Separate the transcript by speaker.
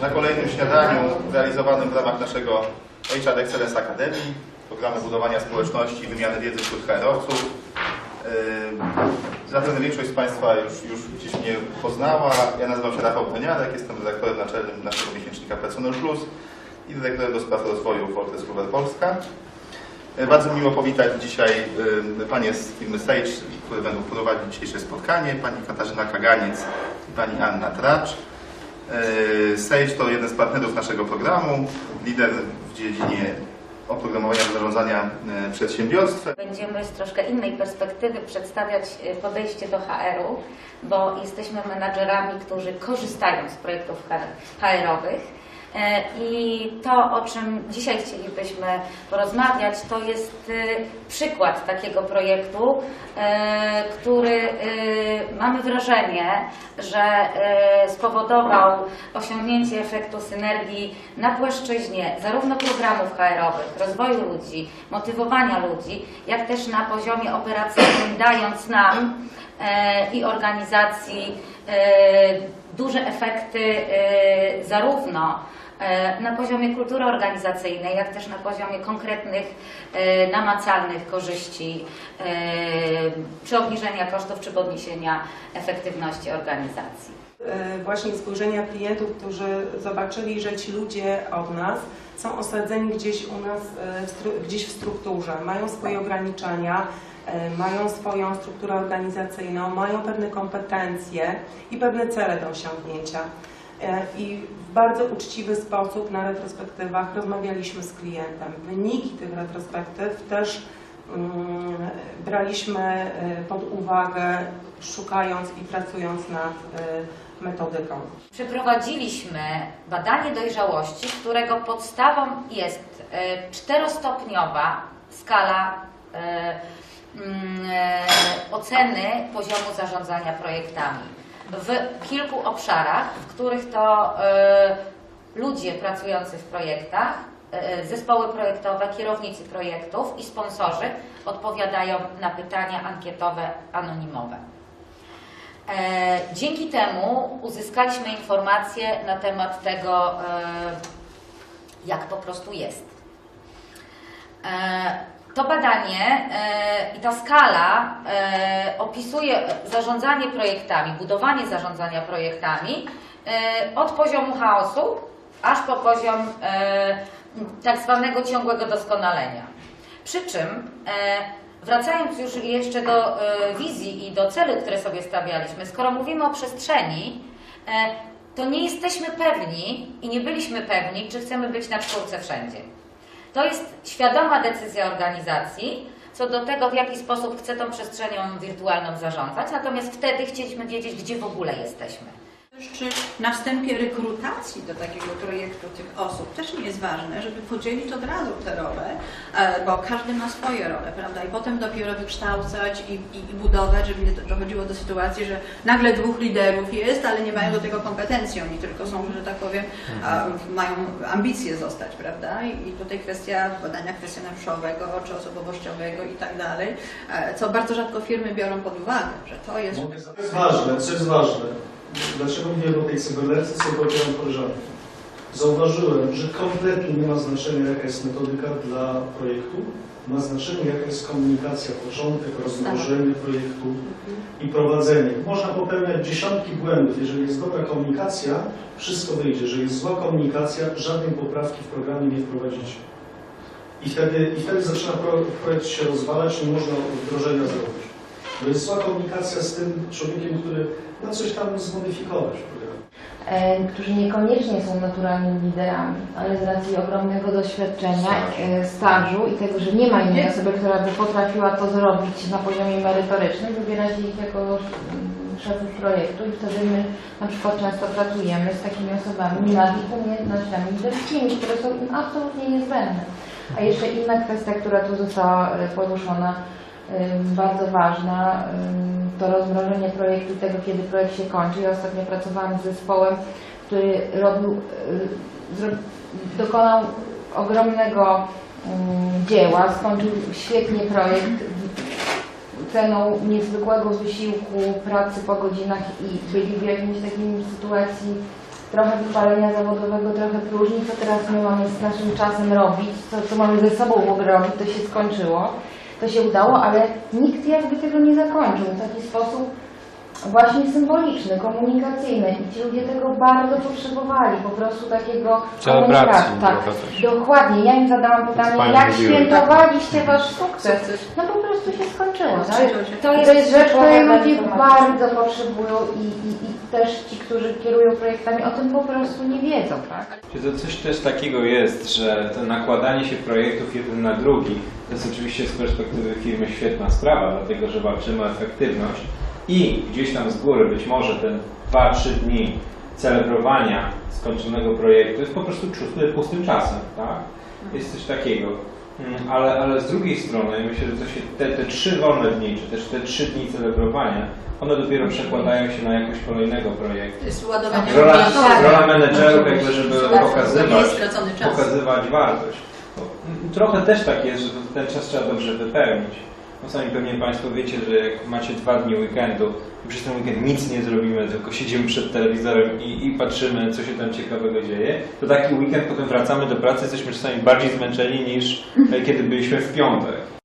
Speaker 1: na kolejnym śniadaniu realizowanym w ramach naszego HR Excellence Academy, programu budowania społeczności i wymiany wiedzy wśród HR-owców. Yy, Zapewne większość z Państwa już, już gdzieś mnie poznała. Ja nazywam się Rafał Poniarek, jestem dyrektorem naczelnym naszego miesięcznika Personal Plus i dyrektorem do spraw rozwoju Fortress Hoover Polska. E, Bardzo miło powitać dzisiaj y, panie z firmy Sage, które będą prowadzić dzisiejsze spotkanie, pani Katarzyna Kaganiec i pani Anna Tracz. Y, Sage to jeden z partnerów naszego programu, lider w dziedzinie oprogramowania zarządzania y, przedsiębiorstwem.
Speaker 2: Będziemy z troszkę innej perspektywy przedstawiać y, podejście do HR-u, bo jesteśmy menadżerami, którzy korzystają z projektów HR-owych. E, I to, o czym dzisiaj chcielibyśmy porozmawiać, to jest y, przykład takiego projektu, e, który y, mamy wrażenie, że e, spowodował osiągnięcie efektu synergii na płaszczyźnie zarówno programów HR-owych, rozwoju ludzi, motywowania ludzi, jak też na poziomie operacyjnym, dając nam i organizacji duże efekty e, zarówno e, na poziomie kultury organizacyjnej, jak też na poziomie konkretnych, e, namacalnych korzyści przy obniżenia kosztów czy podniesienia efektywności organizacji.
Speaker 3: właśnie spojrzenia klientów, którzy zobaczyli, że ci ludzie od nas są osadzeni gdzieś u nas, e, gdzieś w strukturze, mają swoje ograniczenia, e, mają swoją strukturę organizacyjną, mają pewne kompetencje i pewne cele do osiągnięcia. E, I w bardzo uczciwy sposób na retrospektywach rozmawialiśmy z klientem. Wyniki tych retrospektyw też braliśmy e, pod uwagę, szukając i pracując nad e, metodyką.
Speaker 2: Przeprowadziliśmy badanie dojrzałości, którego podstawą jest e, czterostopniowa skala mm, oceny poziomu zarządzania projektami w kilku obszarach, w których to ludzie pracujący w projektach, zespoły projektowe, kierownicy projektów i sponsorzy odpowiadają na pytania ankietowe anonimowe. E, Dzięki temu uzyskaliśmy informacje na temat tego, e, jak po prostu jest. E, To badanie e, i ta skala e, opisuje zarządzanie projektami, budowanie zarządzania projektami e, od poziomu chaosu aż po poziom e, tak zwanego ciągłego doskonalenia. Przy czym, e, wracając już jeszcze do e, wizji i do celu, które sobie stawialiśmy, skoro mówimy o przestrzeni, to nie jesteśmy pewni i nie byliśmy pewni, czy chcemy być na czwórce wszędzie. To jest świadoma decyzja organizacji co do tego, w jaki sposób chce tą przestrzenią wirtualną zarządzać, natomiast wtedy chcieliśmy wiedzieć, gdzie w ogóle jesteśmy.
Speaker 4: Czy na wstępie rekrutacji do takiego projektu tych osób też nie jest ważne, żeby podzielić od razu te role, e, bo każdy ma swoje role, prawda? I potem dopiero wykształcać i, i, i budować, żeby nie dochodziło do sytuacji, że nagle dwóch liderów jest, ale nie mają do tego kompetencji, oni tylko są, że tak powiem, a, mają ambicje zostać, prawda? I, I tutaj kwestia badania kwestionariuszowego czy osobowościowego i tak dalej, e, co bardzo rzadko firmy biorą pod uwagę, że to jest
Speaker 5: To jest ważne, co jest ważne. Dlaczego mówię o tej cybernetyce, co powiedziałem koleżanki? Zauważyłem, że kompletnie nie ma znaczenia, jaka jest metodyka dla projektu. Ma znaczenie, jaka jest komunikacja, początek, rozłożenie projektu i prowadzenie. Można popełniać dziesiątki błędów. Jeżeli jest dobra komunikacja, wszystko wyjdzie. Jeżeli jest zła komunikacja, żadnej poprawki w programie nie wprowadzicie. I wtedy, i wtedy zaczyna pro, projekt się rozwalać, nie można wdrożenia zrobić. Bo jest zła komunikacja z tym człowiekiem, który ma coś tam zmodyfikować w programie.
Speaker 6: e, którzy niekoniecznie są naturalnymi liderami, ale z racji ogromnego doświadczenia, e, stażu i tego, że nie ma innej osoby, która by potrafiła to zrobić na poziomie merytorycznym, wybieracie ich jako mm, szefów projektu i wtedy my na przykład często pracujemy z takimi osobami nad ich umiejętnościami liderskimi, które są im absolutnie niezbędne. A jeszcze inna kwestia, która tu została e, poruszona, bardzo ważna, to rozmrożenie projektu tego, kiedy projekt się kończy. Ja ostatnio pracowałam z zespołem, który robił, y, dokonał ogromnego dzieła, skończył świetnie projekt ceną niezwykłego wysiłku, pracy po godzinach i byli w jakiejś takiej sytuacji trochę wypalenia zawodowego, trochę próżni, co teraz my mamy z naszym czasem robić, co, co mamy ze sobą w ogóle robić, to się skończyło. To się udało, ale nikt jakby tego nie zakończył. W taki sposób właśnie symboliczny, komunikacyjny i ci ludzie tego bardzo potrzebowali, po prostu takiego
Speaker 7: Celebracji.
Speaker 6: Tak, dokładnie. Ja im zadałam pytanie, jak
Speaker 7: mówiła.
Speaker 6: świętowaliście wasz sukces? No po prostu się skończyło. Tak? To jest, to jest rzecz, której ludzie bardzo potrzebują i, i, i też ci, którzy kierują projektami o tym po prostu nie wiedzą, tak?
Speaker 7: Czy to coś też takiego jest, że to nakładanie się projektów jeden na drugi, to jest oczywiście z perspektywy firmy świetna sprawa, dlatego że walczymy o efektywność i gdzieś tam z góry być może te 2-3 dni celebrowania skończonego projektu jest po prostu pustym czasem, tak? Jest coś takiego. Mm, Ale, ale z drugiej strony myślę, że się, te, te trzy wolne dni, czy też te trzy dni celebrowania, one dopiero przekładają się na jakość kolejnego projektu.
Speaker 4: To jest ładowanie
Speaker 7: Rola, rola menedżerów jakby, żeby pokazywać, pokazywać wartość. Mm, Trochę też tak jest, że ten czas trzeba dobrze wypełnić. No sami pewnie Państwo wiecie, że jak macie dwa dni weekendu i przez ten weekend nic nie zrobimy, tylko siedzimy przed telewizorem i, i patrzymy, co się tam ciekawego dzieje, to taki weekend potem wracamy do pracy, jesteśmy czasami bardziej zmęczeni niż e, kiedy byliśmy w piątek.